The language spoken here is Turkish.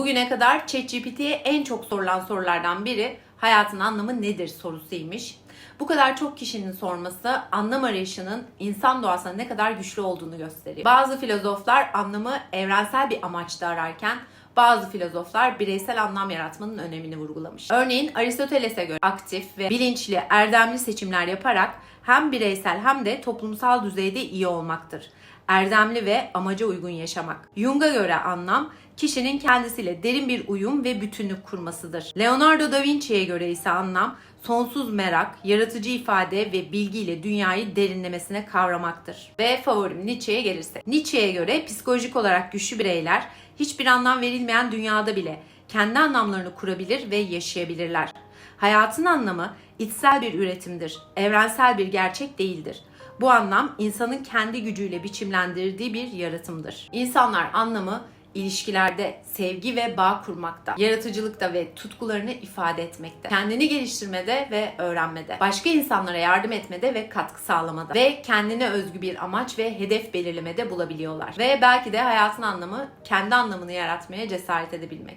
Bugüne kadar ChatGPT'ye en çok sorulan sorulardan biri hayatın anlamı nedir sorusuymuş. Bu kadar çok kişinin sorması anlam arayışının insan doğasına ne kadar güçlü olduğunu gösteriyor. Bazı filozoflar anlamı evrensel bir amaçta ararken bazı filozoflar bireysel anlam yaratmanın önemini vurgulamış. Örneğin Aristoteles'e göre aktif ve bilinçli, erdemli seçimler yaparak hem bireysel hem de toplumsal düzeyde iyi olmaktır. Erdemli ve amaca uygun yaşamak. Jung'a göre anlam kişinin kendisiyle derin bir uyum ve bütünlük kurmasıdır. Leonardo da Vinci'ye göre ise anlam sonsuz merak, yaratıcı ifade ve bilgiyle dünyayı derinlemesine kavramaktır. Ve favorim Nietzsche'ye gelirse. Nietzsche'ye göre psikolojik olarak güçlü bireyler hiçbir anlam verilmeyen dünyada bile kendi anlamlarını kurabilir ve yaşayabilirler. Hayatın anlamı içsel bir üretimdir, evrensel bir gerçek değildir. Bu anlam insanın kendi gücüyle biçimlendirdiği bir yaratımdır. İnsanlar anlamı ilişkilerde sevgi ve bağ kurmakta, yaratıcılıkta ve tutkularını ifade etmekte, kendini geliştirmede ve öğrenmede, başka insanlara yardım etmede ve katkı sağlamada ve kendine özgü bir amaç ve hedef belirlemede bulabiliyorlar. Ve belki de hayatın anlamı kendi anlamını yaratmaya cesaret edebilmek.